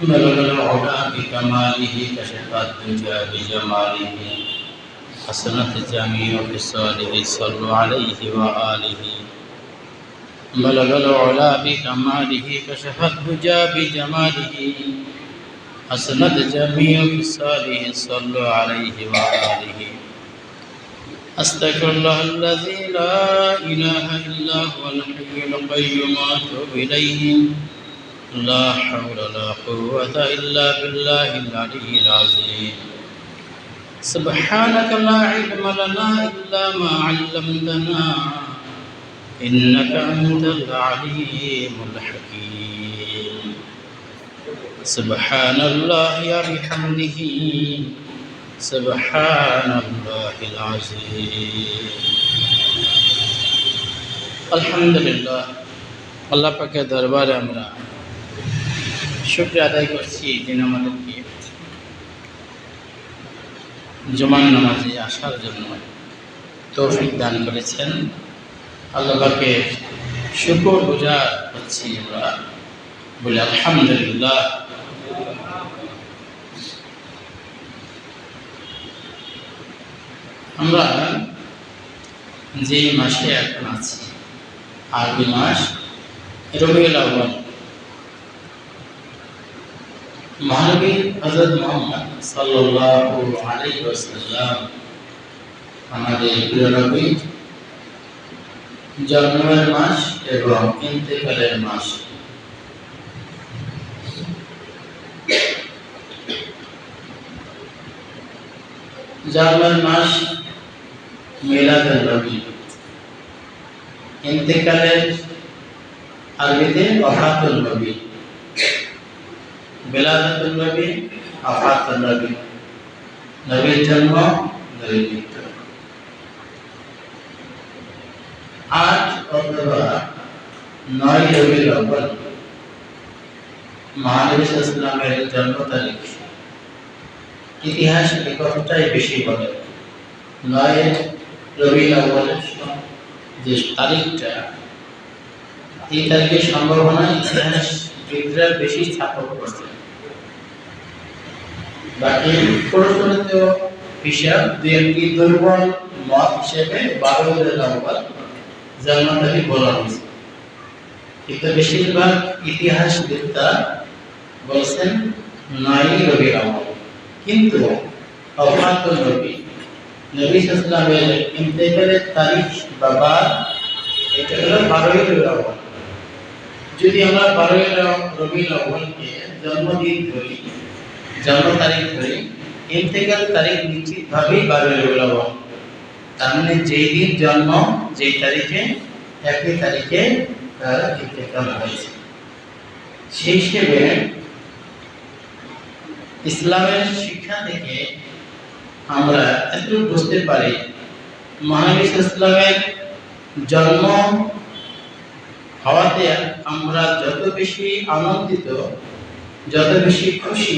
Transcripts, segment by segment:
بلغ العلا بكماله كشف الدجى بجماله حسنت جميع خصاله صلوا عليه وآله بلغ العلا بكماله كشف الدجى بجماله حسنت جميع خصاله صلوا عليه وآله أستغفر الله الذي لا إله إلا هو الحي القيوم وأتوب إليه لا حول ولا قوة إلا بالله العلي العظيم. سبحانك لا علم لنا إلا ما علمتنا إنك أنت العليم الحكيم. سبحان الله وبحمده سبحان الله العظيم. الحمد لله. الله পাকে دربار امرا. শুক্রিয়া আদায় করছি যিনি আমাদেরকে জমান নামাজে আসার জন্য তৌফিক দান করেছেন। আল্লাহকে শুকর বোঝা করছি আমরা। বলে, আলহামদুলিল্লাহ। আমরা যে মাসে এখন আছি, আরবি মাস, রবিউল আউ্বাল মহানবী হজরত মোহাম্মদ সাল্লাল্লাহু আলাইহি ওয়াসাল্লাম, আমাদের প্রিয় মাস এবং ইন্তেকালের মাস। জন্মের মাস মিলাদুল নবী। ইন্তেকালের আরবিতে ওফাতুল নবী। বেলাদাতুল নবী আফাতুল নবী। নবীর জন্ম নবীর মৃত্যু। আট অথবা নয় রবির অব্বল মহানবী ইসলামের জন্ম তারিখ। ইতিহাস কথাটাই বেশি বলে। নয় রবি আব্বালের যে তারিখটা, এই তারিখের সম্ভাবনা ইতিহাস বিদরা বেশি স্থাপন করছে বাকি প্রচলিত হিসাব দু একটি দুর্বল মত হিসেবে বারো আব্বাল জন্মতারি বলা হয়েছে। কিন্তু বেশিরভাগ ইতিহাস বিদ্যা বলছেন নয় রবি আব্বাল কিন্তু অফাত নবী নবী ইসলামের ইন্তেকালের তারিখ বা বার, এটা হলো বারোই রবি আব্বাল যদি আমরা বারোই রবি আব্বালকে জন্মদিন ধরি জন্ম তারিখ ধরি ইন্তেকাল তারিখ নিশ্চিতভাবেই বারোই রবি আব্বাল তার মানে যেই দিন জন্ম, যেই তারিখে, একই তারিখে তার ইন্তেকাল হয়েছে। সেই হিসেবে ইসলামের শিক্ষা থেকে আমরা এতটুকু বুঝতে পারি মহানবী ইসলামের জন্ম হওয়াতে আমরা যত বেশি আনন্দিত, যত বেশি খুশি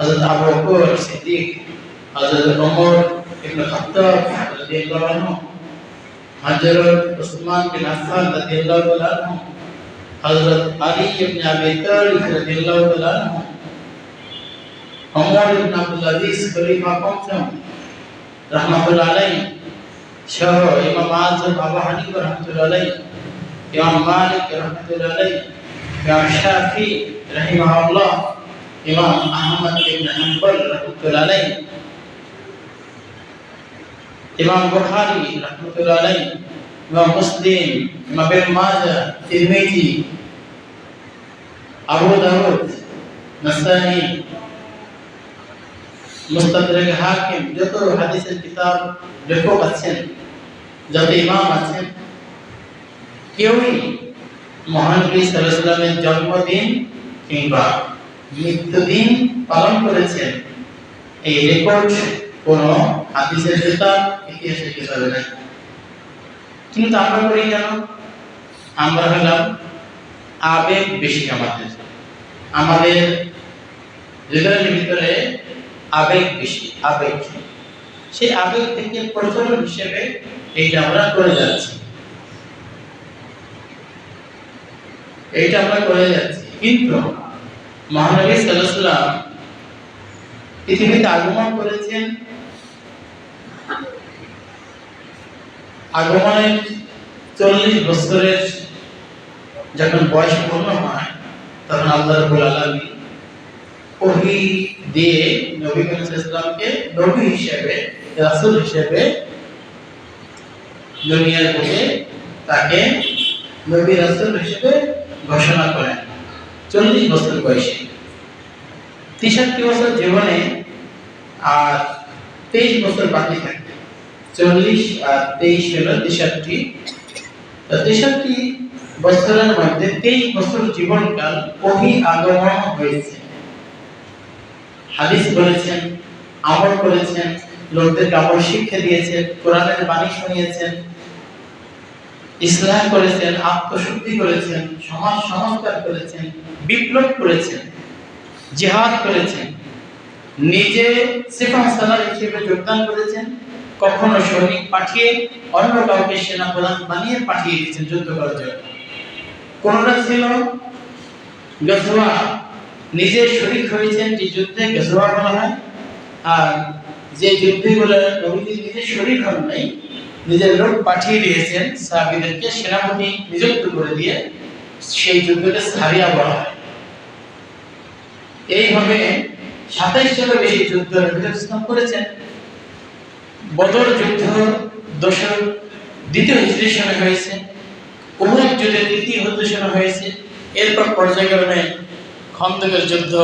হযরত আবু বকর সিদ্দিক হযরত ওমর ইবনে খাত্তাব রাদিয়াল্লাহু আনহু হযরত উসমান বিন আফফান রাদিয়াল্লাহু আনহু হযরত আলী ইবনে আবি তালিব রাদিয়াল্লাহু তাআলা আনহু ওমর ইবনে আব্দুল আজিজ খলিফা পঞ্চম রাহমাতুল্লাহ আলাইহি সহ ইমাম আযম আবু হানিফা রাহমাতুল্লাহ আলাইহি ইমাম মালিক রাহমাতুল্লাহ আলাইহি ইমাম শাফি রাহিমাহুল্লাহ ইমাম আহমদ ইবনে হাম্বল রাহমাতুল্লাহ আলাইহি ইমাম বুখারী রাহমাতুল্লাহ আলাইহি ইমাম মুসলিম ইমাম ইবনে মাজাহ তিরমিজি আবু দাউদ নাসাই মুস্তাদরাক হাকিম যত হাদিসের কিতাব লেখক আছেন, যত ইমাম আছেন, কেউই মহানবী সাল্লামের জন্মদিন কিংবা মৃত্যুদিন পালন করেছেন। এই রেকর্ড কোন হাদিসের কিতাব ইতিহাসের কিতাবে নাই কিন্তু আমরা করি কেন? আমরা হলাম আবেগ বেশি আমাদের। আমাদের হৃদয়ের ভিতরে আবেগ বেশি, আবেগ। সেই আবেগ থেকে প্রচলন হিসেবে এইটা আমরা করে যাচ্ছি। এইটা আমরা করে যাচ্ছি। কিন্তু মহানবী সাল্লাল্লাহু পৃথিবীতে আগমন করেছেন। আগমনের চল্লিশ বছরের যখন বয়স পূর্ণ হয়, তখন আল্লাহ রবুল আলমী ওহি দিয়ে নবী ইসলামকে নবী হিসেবে, রাসূল হিসেবে দুনিয়ার বুকে তাকে নবী রাসূল হিসেবে ঘোষণা করেন। চল্লিশ বছর বয়সে। তেষট্টি বছর জীবনে আর তেইশ বছর বাকি থাকে চল্লিশ আর তেইশ হলো তেষট্টি। তেষট্টি বছরের মধ্যে তেইশ বছর জীবনকাল ওহি আগমন হয়েছে। হাদিস বলেছেন, আমল করেছেন লোকদেরকে আমল শিক্ষা দিয়েছেন, কোরআনের বাণী শুনিয়েছেন ইসলাম করেছেন, আত্মশুদ্ধি করেছেন, সমাজ সংস্কার করেছেন, বিপ্লব করেছেন, জিহাদ করেছেন, নিজে সিফা সালার হিসেবে যোগদান করেছেন, কখনো সৈনিক পাঠিয়ে, অন্য কাউকে সেনা প্রধান বানিয়ে পাঠিয়ে দিয়েছেন যুদ্ধ করার জন্য। কোনটা ছিল? গজওয়া। নিজে শরীক হয়েছেন যে যুদ্ধে গজওয়া বলা হয়, আর যে যুদ্ধগুলো নবীজি নিজে শরীক হন নাই নিজের লোক পাঠিয়ে দিয়েছেন সাহাবীদেরকে, সেনাপতি নিযুক্ত করে দিয়ে সেই যুদ্ধকে সারিয়া বলা হয়। এইভাবে সাতাইশ জনের বেশি যুদ্ধ নবী করেছেন। বদর যুদ্ধ দশর দ্বিতীয় সনে হয়েছে উহুদ যুদ্ধে তৃতীয় সনে হয়েছে, এরপর পর্যায়ক্রমে খন্দকের যুদ্ধ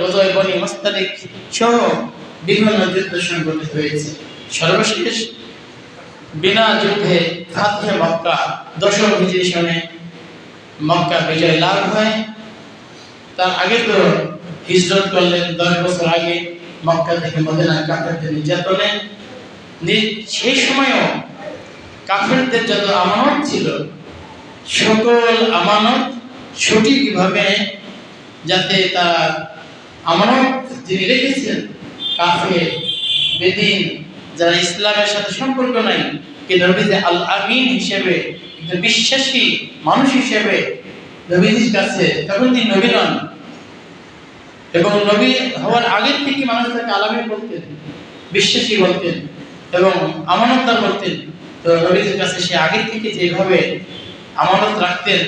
গজয় বনি মোস্তালিক সহ বিভিন্ন যুদ্ধ সংঘটিত হয়েছে। সর্বশেষ বিনা যুদ্ধে ফাতহে মক্কা। দশম হিজরি সনে মক্কা বিজয় লাভ হয়। তার আগে তো হিজরত করলেন দশ বছর আগে মক্কা থেকে মদিনা কাফেরদের নির্যাতনে। সেই সময়ও কাফেরদের যত আমানত ছিল, সকল আমানত সঠিকভাবে যাতে তারা আমানত যিনি রেখেছেন কাফের বেদিন যারা ইসলামের সাথে সম্পর্ক নাই কিন্তু নবীজি আল আমিন হিসেবে একজন বিশ্বাসী মানুষ হিসেবে নবীজির কাছে তখন তিনি নবী নন। এবং নবী হওয়ার আগের থেকে মানুষ তাকে আলামী বলতেন, বিশ্বাসী বলতেন এবং আমানতদার বলতেন। তো নবীজির কাছে সে আগের থেকে যেভাবে আমানত রাখতেন,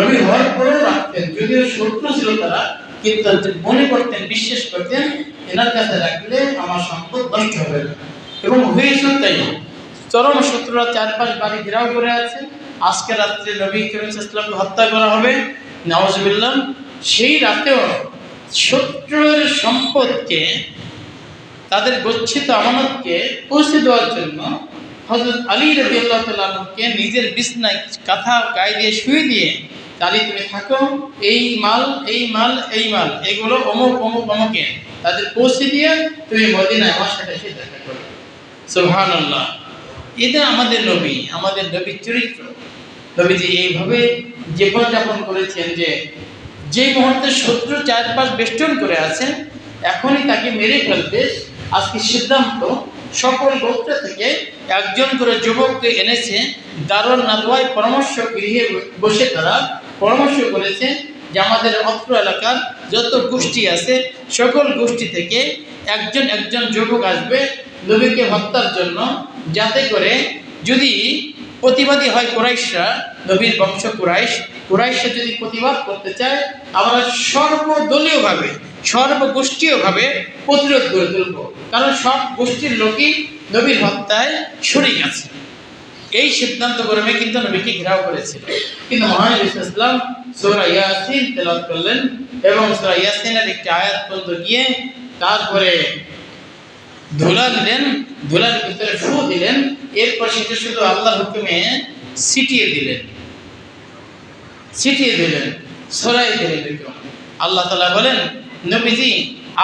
নবী হওয়ার পরেও রাখতেন, যদিও শত্রু ছিল তারা, কিন্তু মনে করতেন, বিশ্বাস করতেন, এনার কাছে রাখলে আমার সম্পদ নষ্ট হবে না। এবং হয়েছিল তাই চরম শত্রুরা চারপাশ বাড়ি ঘেরাও করে আছে। আজকে রাত্রে নবী করিম ইসলামকে হত্যা করা হবে। নওয়াজবিল্লাম সেই রাতেও শত্রুর সম্পদকে, তাদের গচ্ছিত আমানতকে পৌঁছে দেওয়ার জন্য হজরত আলী রবি আল্লাহ তালকে নিজের বিছনায় কাঁথা গায়ে দিয়ে শুয়ে দিয়ে তালি তুমি থাকো। এই মাল এই মাল এই মাল। এগুলো অমুক অমুক, অমুকে তাদের পৌঁছে দিয়ে তুমি মদিনায় আমার সাথে এসে দেখা করো সোহান আল্লাহ এটা আমাদের নবী, আমাদের নবীর চরিত্র। নবীজি এইভাবে জীবনযাপন করেছেন যে যে মুহূর্তে শত্রু চারপাশ বেষ্টন করে আছেন এখনই তাকে মেরে ফেলতে আজকে সিদ্ধান্ত, সকল গোত্র থেকে একজন করে যুবককে এনেছে দারুল নাদওয়ায় পরামর্শ গৃহে বসে তারা পরামর্শ করেছে যে আমাদের অত্র এলাকার যত গোষ্ঠী আছে, সকল গোষ্ঠী থেকে একজন একজন যুবক আসবে নবীকে হত্যার জন্য, যাতে করে যদি প্রতিবাদী হয় কুরাইশরা, নবীর বংশ কুরাইশ, কুরাইশরা যদি প্রতিবাদ করতে চায়, আমরা সর্বদলীয়ভাবে, সর্বগোষ্ঠীয়ভাবে প্রতিরোধ গড়ে তুলব। কারণ সব গোষ্ঠীর লোকই নবীর হত্যায় শরিক আছে। এই সিদ্ধান্ত গরমে কিন্তু নবীকে ঘেরাও করেছিল কিন্তু মহান ইসলাম সূরা ইয়াসিন তেলাওয়াত করলেন এবং সূরা ইয়াসিনের একটি আয়াত পর্যন্ত গিয়ে তারপরে ধুলা দিলেন, ধুলার ভিতরে ফু দিলেন, এরপর সেটা শুধু আল্লাহর হুকুমে ছিটিয়ে দিলেন। ছিটিয়ে দিলেন, সরাই দিলেন আল্লাহ তালা বলেন, নবীজি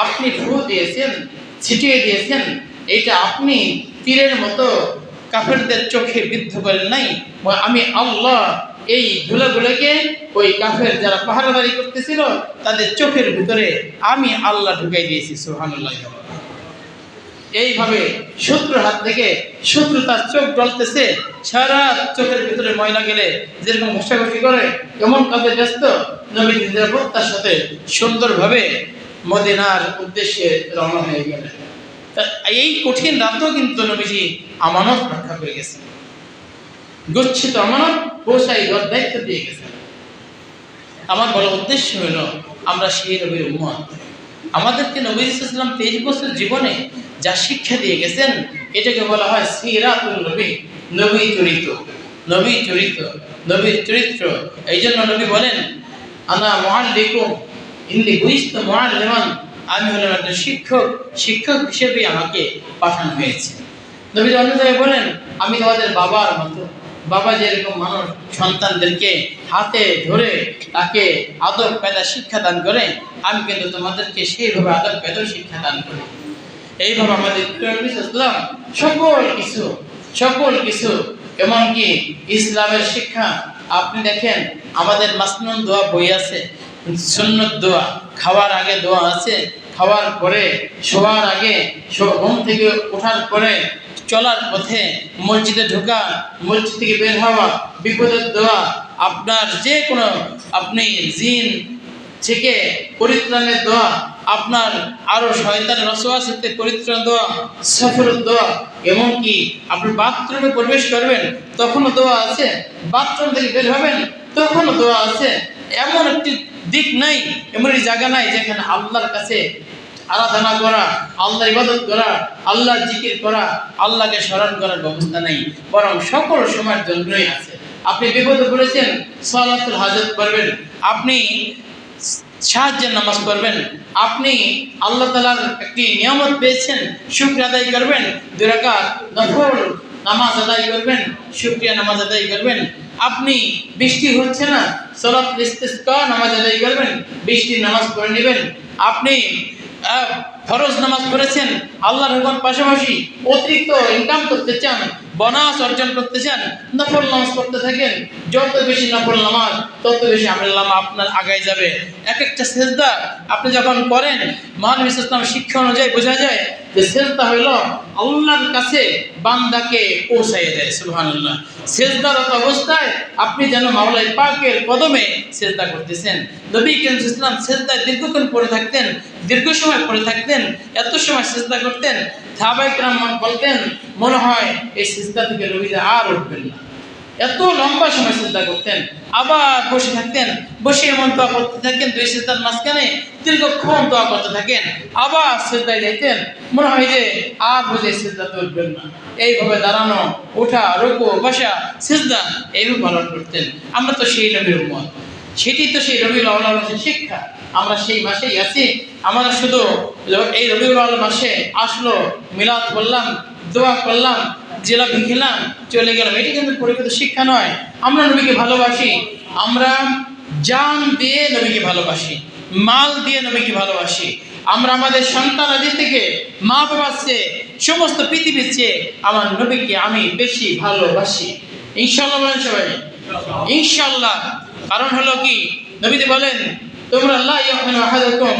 আপনি ফু দিয়েছেন, ছিটিয়ে দিয়েছেন এটা আপনি তীরের মতো কাফেরদের চোখে বিদ্ধ করেন নাই। আমি আল্লাহ এই ধুলাগুলোকে ওই কাফের যারা পাহারাদারি করতেছিল, তাদের চোখের ভিতরে আমি আল্লাহ ঢুকাই দিয়েছি সুহানুল্লাহ এইভাবে শত্রুর হাত থেকে শত্রু তার চোখ জ্বলতেছে, সারা চোখের ভিতরে ময়লা গেলে যেরকম ঘষাঘষি করে, এমন কাজে ব্যস্ত। নবী নিরাপত্তার সাথে সুন্দরভাবে মদিনার উদ্দেশ্যে রওনা হয়ে গেলেন। এই কঠিন রাতেও কিন্তু নবীজি আমানত রক্ষা করে গেছেন। গচ্ছিত আমানত দেওয়ার দায়িত্ব দিয়ে গেছেন। আমার বড় উদ্দেশ্য হলো আমরা সেই নবীর উম্মত। আমাদেরকে নবী ইসলাম তেইশ বছর জীবনে যা শিক্ষা দিয়ে গেছেন, এটাকে বলা হয় সিরাতুল নবী নবী চরিত্র। নবী চরিত্র, নবীর চরিত্র। এই জন্য নবী বলেন, আনা মহান মুআল্লিকুম ইন্দি মহান মুআল্লিমান। আমি হলাম একজন শিক্ষক। শিক্ষক হিসেবে আমাকে পাঠানো হয়েছে। নবী অন্য জায়গায় বলেন, আমি তোমাদের বাবার মতো। বাবা যেরকম মানুষ, সন্তানদেরকে হাতে ধরে তাকে আদব পেদা শিক্ষা দান করে, আমি কিন্তু তোমাদেরকে সেইভাবে আদব পেদা শিক্ষা দান করি। এইভাবে আমাদের ইসলাম সকল কিছু সকল কিছু, এমনকি ইসলামের শিক্ষা, আপনি দেখেন, আমাদের মাসনুন দোয়া বই আছে, সুন্নত দোয়া, খাওয়ার আগে দোয়া আছে খাওয়ার পরে শোয়ার আগে ঘুম থেকে ওঠার পরে চলার পথে মসজিদে ঢোকা, মসজিদ থেকে বের হওয়া বিপদের দেওয়া, আপনার যে কোনো আপনি জিন থেকে পরিত্রাণের দোয়া, আপনার আরও শয়তানের রসওয়াসিতে পরিত্রাণ দোয়া, সফরের দোয়া, এমনকি আপনি বাথরুমে প্রবেশ করবেন, তখনও দোয়া আছে, বাথরুম থেকে বের হবেন, তখনও দোয়া আছে, এমন একটি দিক নাই, এমন জায়গা নাই যেখানে আল্লাহর কাছে আরাধনা করা আল্লাহ ইবাদত করা, আল্লাহর জিকির করা, আল্লাহকে স্মরণ করার ব্যবস্থা নেই। বরং সকল সময়ের জন্যই আছে। আপনি বিপদে পড়েছেন, সালাতুল হাজত করবেন। আপনি সাহায্যের নামাজ পড়বেন। আপনি আল্লাহ তালার একটি নিয়ামত পেয়েছেন শুক্র আদায় করবেন। দুই রাকাত নফল নামাজ আদায় করবেন, শুক্রিয়া নামাজ আদায় করবেন। আপনি বৃষ্টি হচ্ছে না ইস্তিসকা নামাজ আদায় করবেন, বৃষ্টির নামাজ পড়ে নেবেন। আপনি ফরজ নামাজ পড়েছেন, আল্লাহর হুকুম পাশাপাশি অতিরিক্ত ইনকাম করতে চান, বনাস অর্জন করতে চান, নফল নামাজ পড়তে থাকেন, যত বেশি নফল নামাজ, তত বেশি আমল নামা আপনার আগায় যাবে। এক একটা সেজদা আপনি যখন করেন, মহানবী ইসলাম শিক্ষা অনুযায়ী বোঝা যায় যে সেজদা হইল আল্লাহর কাছে বান্দাকে পৌঁছাইয়ে দেয়, সুবহানাল্লাহ। সেজদারত অবস্থায় আপনি যেন মাওলাই পাকের কদমে সেজদা করতেছেন। নবী কেন ইসলাম সেজদায় দীর্ঘক্ষণ পড়ে থাকতেন, দীর্ঘ সময় পড়ে থাকতেন, এত সময় সেজদা করতেন। সাহাবাই রাহমান বলতেন, মনে হয় এই সেজদা থেকে রবিদা আর উঠবেন না। এত লম্বা সময় চিন্তা করতেন, আবার বসে থাকতেন, বসে এমন দোয়া করতে থাকেন দুই সিজদার মাঝখানে দীর্ঘক্ষণ দোয়া করতে থাকেন, আবার সিজদায় যাইতেন। মনে হয় যে আর বুঝে সিজদাতে উঠবেন না। এইভাবে দাঁড়ানো, ওঠা রোকো বসা সিজদা এইভাবে পালন করতেন। আমরা তো সেই নবীর মত সেটি তো সেই রবিউল আওয়াল শিক্ষা। আমরা সেই মাসেই আছি আমরা শুধু এই রবিউল মাসে আসলো, মিলাদ করলাম দোয়া করলাম, জেলা খেলাম চলে গেলাম। এটি কিন্তু পরিকৃত শিক্ষা নয়। আমরা নবীকে ভালোবাসি, আমরা জান দিয়ে নবীকে ভালোবাসি, মাল দিয়ে নবীকে ভালোবাসি, আমরা আমাদের সন্তান আদি থেকে মা বাবার চেয়ে, সমস্ত পৃথিবীর চেয়ে আমার নবীকে আমি বেশি ভালোবাসি। ইনশাল্লাহ বলেন সবাই। ইনশাল্লাহ কারণ হলো কি? নবীজি বলেন তোমরা লা ইয়াকুন আহাদুকুম,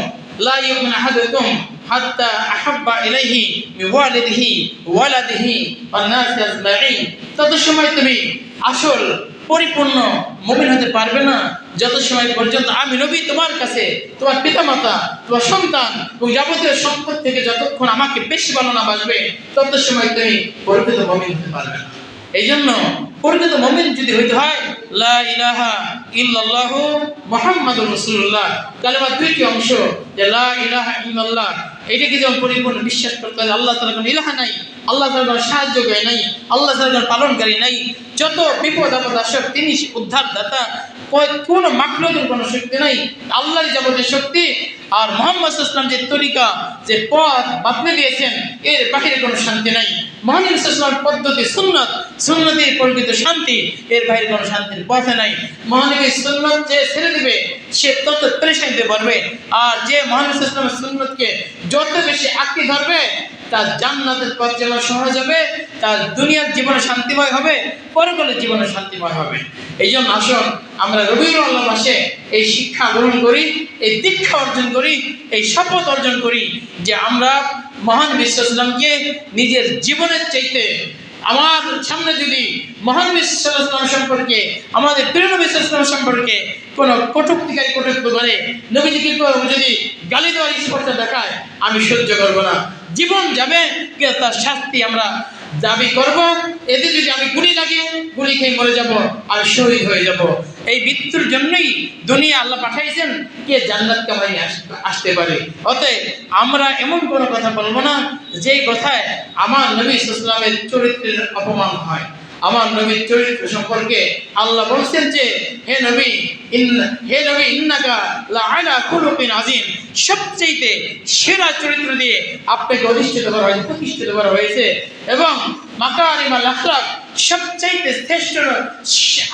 লা ইয়াকুন আহাদুকুম হাত্তা আহাব্বা ইলাইহি মিওয়ালিদিহি ওয়ালাদিহি ওয়ান নাস আজমাইন তত সময় তুমি আসল, পরিপূর্ণ মুমিন হতে পারবে না। যত সময় পর্যন্ত আমি নবী তোমার কাছে, তোমার পিতামাতা, তোমার সন্তান এবং যাবতীয় সম্পদ থেকে যতক্ষণ আমাকে বেশি ভালো না তত সময় তুমি পরিপূর্ণ মুমিন হতে পারবে না। এই জন্য প্রকৃত মমিন যদি হইতে হয়, লা ইলাহা ইল্লাল্লাহু মুহাম্মাদুর রাসূলুল্লাহ। কালেমার দুইটি অংশ, যে লা ইলাহা ইল্লাল্লাহ এটাকে যেমন পরিপূর্ণ বিশ্বাস করতে হবে আল্লাহ তাআলা কোনো ইলাহা নাই, আল্লাহ তাআলা কোনো সাহায্যকারী নাই, আল্লাহ তাআলা কোনো পালনকারী নাই, যত বিপদ আপদ আসক, তিনি উদ্ধার দাতা কোনো মাকলুকের কোনো শক্তি নাই, আল্লাহর যাবতীয় শক্তি। আর মোহাম্মদ ইসলাম যে তরিকা, যে পথ বাতলে দিয়েছেন, এর বাহিরে কোনো শান্তি নাই। মহানবী ইসলামের পদ্ধতি সুন্নত। সুন্নতির পরিচিত শান্তি, এর বাইরে কোনো শান্তির পথে নাই। মহানবী সুন্নত যে ছেড়ে দিবে, সে তত পরেশানিতে পারবে আর যে মহানবী ইসলামের সুন্নতকে যত বেশি আঁকড়ে ধরবে, তার জান্নাতের পথ যেমন সহজ হবে, তার দুনিয়ার জীবনে শান্তিময় হবে, পরকালের জীবনে শান্তিময় হবে। এই জন্য আসুন, আমরা রবিউল আল্লাহ মাসে এই শিক্ষা গ্রহণ করি, এই দীক্ষা অর্জন করি, এই শপথ অর্জন করি যে আমরা মহান বিশ্বসালামকে নিজের জীবনের চাইতে আমার সামনে যদি মহান বিশ্বসালাম সম্পর্কে, আমাদের প্রিয় বিশ্বসালাম সম্পর্কে কোনো কটুক্তিকারী কটুক্তি করে নবীজিকে যদি গালি দেওয়ার স্পর্ধা দেখায়, আমি সহ্য করব না। জীবন যাবে কিন্তু তার শাস্তি আমরা দাবি করব। এতে যদি আমি গুলি লাগে গুলি খেয়ে মরে যাব, আমি শহীদ হয়ে যাব। এই মৃত্যুর জন্যই দুনিয়া আল্লাহ পাঠাইছেন, কে জান্নাত কামাই আসতে পারে। অতএব আমরা এমন কোনো কথা বলব না যে কথায় আমার নবী ইসলামের চরিত্রের অপমান হয়। আমার নবীর চরিত্র সম্পর্কে আল্লাহ বলছেন যে, হে নবী হে নবী, ইন্নাকা লা আলা খুলুকিন আযীম। সবচেয়ে সেরা চরিত্র দিয়ে আপনাকে অধিষ্ঠিত করা হয়েছে, প্রতিষ্ঠিত করা হয়েছে এবং মাকারিমাল আখলাক সবচাইতে শ্রেষ্ঠ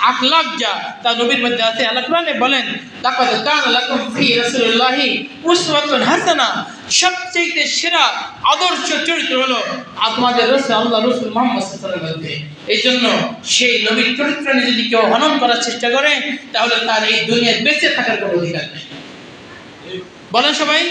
আখলাক যা তা নবীর মধ্যে আছে আল্লাহ কোরআনে বলেন, লাকাদ কানা লাকুম ফি রাসূলিল্লাহি উসওয়াতুন হাসানা। সবচেয়ে সেরা আদর্শ চরিত্র হলো আপনাদের রসুল আল্লাহ রসুল মোহাম্মদ সাল্লাল্লাহু আলাইহি মধ্যে। এই জন্য সেই নবীর চরিত্র নিয়ে যদি কেউ হনন করার চেষ্টা করে, তাহলে তার এই দুনিয়ায় বেঁচে থাকার কোনো অধিকার নেই। বলেন সবাই,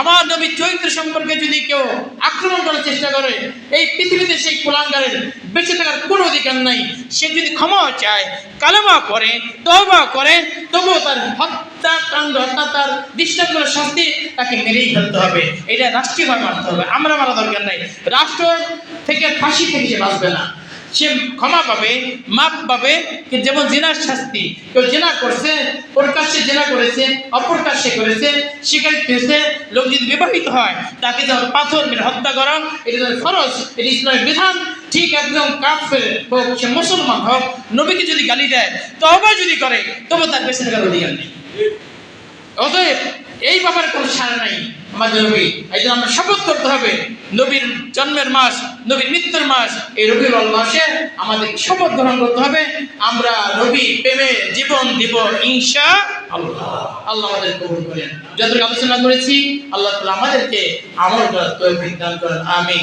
আমার নবীর চরিত্র সম্পর্কে যদি কেউ আক্রমণ করার চেষ্টা করে, এই পৃথিবীতে সেই কুলাঙ্গারের বেঁচে থাকার কোনো অধিকার নাই। সে যদি ক্ষমা চায়, কালেমা করে তবা করে, তবুও তার হত্যা হত্যাকাণ্ড অর্থাৎ তার দৃষ্টান্তর শাস্তি তাকে মেরেই ফেলতে হবে। এটা রাষ্ট্রীয়ভাবে মারতে হবে। আমরা মারা দরকার নাই। রাষ্ট্র থেকে ফাঁসি থেকে সে বাঁচবে না। সে ক্ষমা পাবে মাপ পাবে যেমন জেনার শাস্তি, কেউ জেনা করছে, ওর প্রকাশ্যে জেনা করেছে অপ্রকাশ্যে করেছে, শিকার পেয়েছে, লোক যদি বিবাহিত হয়, তাকে যেমন পাথর মেরে হত্যা করা, এটা যেমন ফরজ, এটা ইসলামের বিধান, ঠিক একদম কাফের হোক, সে মুসলমান হোক, নবীকে যদি গালি দেয় তবে যদি করে, তবে তার বেঁচে থাকার অধিকার নেই। অতএব এই ব্যাপারে কোনো সারা নাই আমাদের নবী। এই জন্য আমরা শপথ করতে হবে, নবীর জন্মের মাস, নবীর মৃত্যুর মাস, এই রবিউল মাসে আমাদের শপথ গ্রহণ করতে হবে। আমরা নবী প্রেমে জীবন দিব ইনশা আল্লাহ আল্লাহ আমাদের কবুল করেন। যতটুকু আলোচনা করেছি, আল্লাহ তালা আমাদেরকে আমল করার তৈরি দান করেন। আমিন।